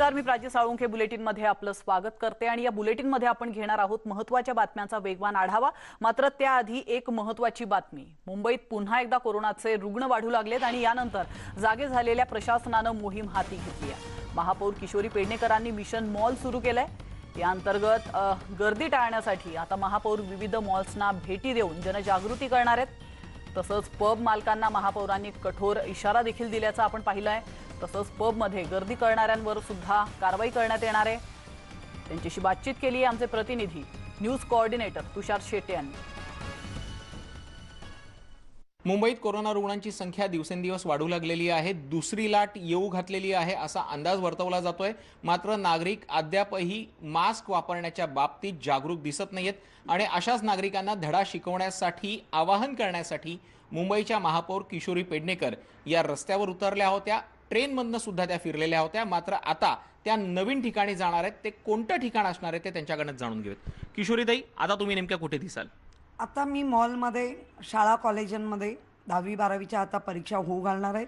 तर मी प्राची साळुंखे बुलेटिनमध्ये आपलं स्वागत करते आणि या बुलेटिनमध्ये आपण घेणार आहोत महत्त्वाच्या बातम्यांचा वेगवान आढावा. मात्र त्याआधी एक महत्त्वाची बातमी. मुंबईत पुन्हा एकदा कोरोनाचे रुग्ण वाढू लागलेत आणि यानंतर जागे झालेल्या प्रशासनानं मोहीम हाती घेतली आहे. महापौर किशोरी पेडणेकरांनी मिशन मॉल सुरू केलंय. या अंतर्गत गर्दी टाळण्यासाठी आता महापौर विविध मॉल्सना भेटी देऊन जनजागृती करणार आहेत. तसंच पब मालकांना महापौरांनी कठोर इशारा देखील दिल्याचा आपण पाहिलं आहे तसंच पबमध्ये गर्दी करणाऱ्यांवर सुद्धा कारवाई करण्यात येणार आहे. त्यांच्याशी बातचीत केली आहे आमचे प्रतिनिधी. न्यूज कोऑर्डिनेटर तुषार शेट्टे यांनी. मुंबईत कोरोना रुग्णांची संख्या दिवसेंदिवस वाढू लागलेली आहे. दुसरी लाट येऊ घातलेली आहे असा अंदाज वर्तवला जातोय. मात्र नागरिक अद्यापही मास्क वापरण्याच्या बाबतीत जागरूक दिसत नाहीयेत आणि अशाच नागरिकांना धडा शिकवण्यासाठी आवाहन करण्यासाठी मुंबईच्या महापौर किशोरी पेडणेकर या रस्त्यावर उतरल्या होत्या. ट्रेनमधनं सुद्धा त्या फिरलेल्या होत्या. मात्र आता त्या नवीन ठिकाणी जाणार आहेत. ते कोणतं ठिकाण असणार आहे ते त्यांच्याकडनं जाणून घेऊयात. किशोरीताई आता तुम्ही नेमक्या कुठे दिसाल? आता मी मॉलमध्ये शाळा कॉलेजांमध्ये दहावी बारावीच्या आता परीक्षा होऊ घालणार आहेत.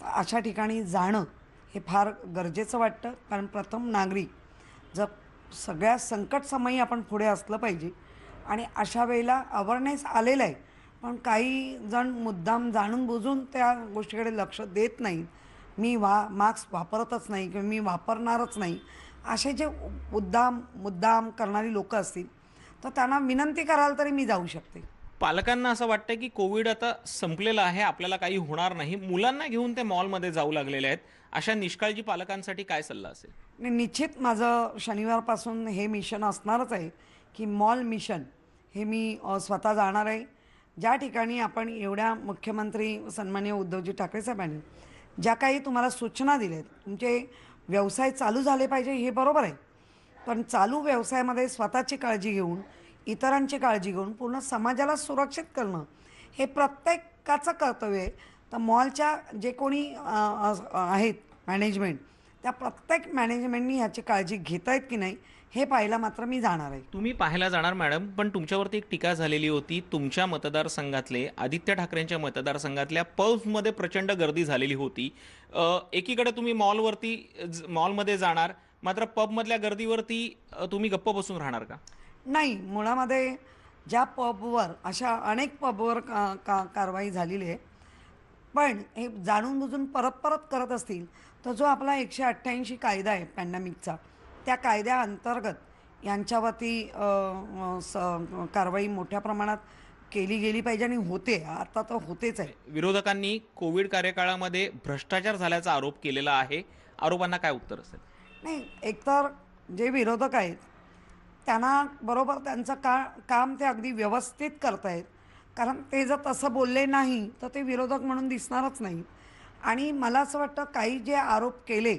तर अशा ठिकाणी जाणं हे फार गरजेचं वाटतं. कारण प्रथम नागरिक जर सगळ्या संकटसमयी आपण पुढे असलं पाहिजे आणि अशा वेळेला अवेअरनेस आलेला आहे. पण काही जण मुद्दाम जाणून बुजून त्या गोष्टीकडे लक्ष देत नाहीत मी वा मास्क वापरतच नाही किंवा मी वापरणारच नाही. असे जे मुद्दाम मुद्दाम करणारी लोकं असतील तर त्यांना विनंती कराल तरी मी जाऊ शकते. पालकांना असं वाटतं की कोविड आता संपलेलं आहे आपल्याला काही होणार नाही. मुलांना घेऊन ते मॉलमध्ये जाऊ लागलेले आहेत. अशा निष्काळजी पालकांसाठी काय सल्ला असेल? निश्चित माझं शनिवारपासून हे मिशन असणारच आहे की मॉल मिशन हे मी स्वतः जाणार आहे. ज्या ठिकाणी आपण एवढ्या मुख्यमंत्री सन्माननीय उद्धवजी ठाकरे साहेबांनी ज्या काही तुम्हाला सूचना दिल्या आहेत तुमचे व्यवसाय चालू झाले पाहिजे हे बरोबर आहे. पण चालू व्यवसायामध्ये स्वतःची काळजी घेऊन इतरांची काळजी घेऊन पूर्ण समाजाला सुरक्षित करणं हे प्रत्येकाचं कर्तव्य आहे. तर मॉलच्या जे कोणी आहेत मॅनेजमेंट त्या प्रत्येक मॅनेजमेंटनी ह्याची काळजी घेत आहेत की नाही हे पाहायला मात्र मी जाणार आहे. तुम्ही पाहायला जाणार मॅडम पण तुमच्यावरती एक टीका झालेली होती. तुमच्या मतदारसंघातले आदित्य ठाकरेंच्या मतदारसंघातल्या पल्समध्ये प्रचंड गर्दी झालेली होती. एकीकडे तुम्ही मॉलवरती ज- मॉलमध्ये जाणार मात्र पबमधल्या गर्दीवरती तुम्ही गप्प बसून राहणार का? नाही मुळामध्ये ज्या पबवर अशा अनेक पबवर का का कारवाई झालेली आहे. पण हे जाणून बुजून परत परत करत असतील तर जो आपला एकशे अठ्ठ्याऐंशी कायदा आहे पॅन्डेमिकचा त्या कायद्याअंतर्गत यांच्यावरती स कारवाई मोठ्या प्रमाणात केली गेली पाहिजे आणि होते. आता तर होतेच आहे. विरोधकांनी कोविड कार्यकाळामध्ये भ्रष्टाचार झाल्याचा आरोप केलेला आहे. आरोपांना काय उत्तर असेल? नाही एकतर जे विरोधक आहेत त्यांना बरोबर त्यांचं का काम ते अगदी व्यवस्थित करतायत. कारण ते जर तसं बोलले नाही तर ते विरोधक म्हणून दिसणारच नाही. आणि मला असं वाटतं काही जे आरोप केले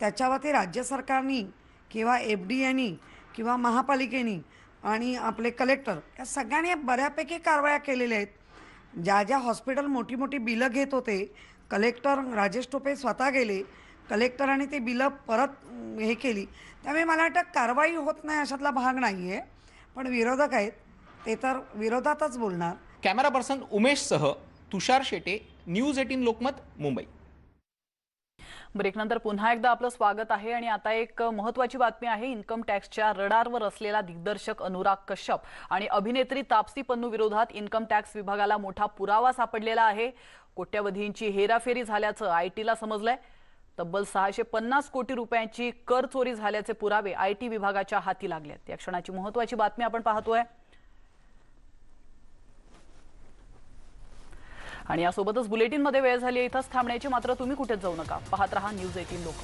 त्याच्यावरती राज्य सरकारनी किंवा एफ डी एनी किंवा महापालिकेनी आणि आपले कलेक्टर या सगळ्यांनी बऱ्यापैकी कारवाया केलेल्या आहेत. ज्या ज्या हॉस्पिटल मोठी मोठी बिलं घेत होते कलेक्टर राजेश टोपे स्वतः गेले कलेक्टरांनी ते बिलं परत हे केली. त्यामुळे मला वाटतं कारवाई होत नाही अशातला भाग नाही आहे पण विरोधक आहेत ते तर विरोधातच बोलणार. कॅमेरा पर्सन उमेशसह तुषार शेटे न्यूज एटीन लोकमत मुंबई. ब्रेकनंतर पुन्हा एकदा आपलं स्वागत आहे आणि आता एक महत्वाची बातमी आहे. इन्कम टॅक्सच्या रडारवर असलेला दिग्दर्शक अनुराग कश्यप आणि अभिनेत्री तापसी पन्नू विरोधात इन्कम टॅक्स विभागाला मोठा पुरावा सापडलेला आहे. कोट्यवधींची हेराफेरी झाल्याचं आयटीला समजलंय. तब्बल सहाशे पन्नास कोटी रुपयांची कर चोरी झाल्याचे पुरावे आयटी विभागाच्या हाती लागलेत या क्षणाची महत्वाची बातमी आपण पाहतोय. आणि यासोबतच बुलेटिनमध्ये वेळ झाली इथंच थांबण्याची मात्र तुम्ही कुठेच जाऊ नका. पाहत रहा न्यूज एटीन लोक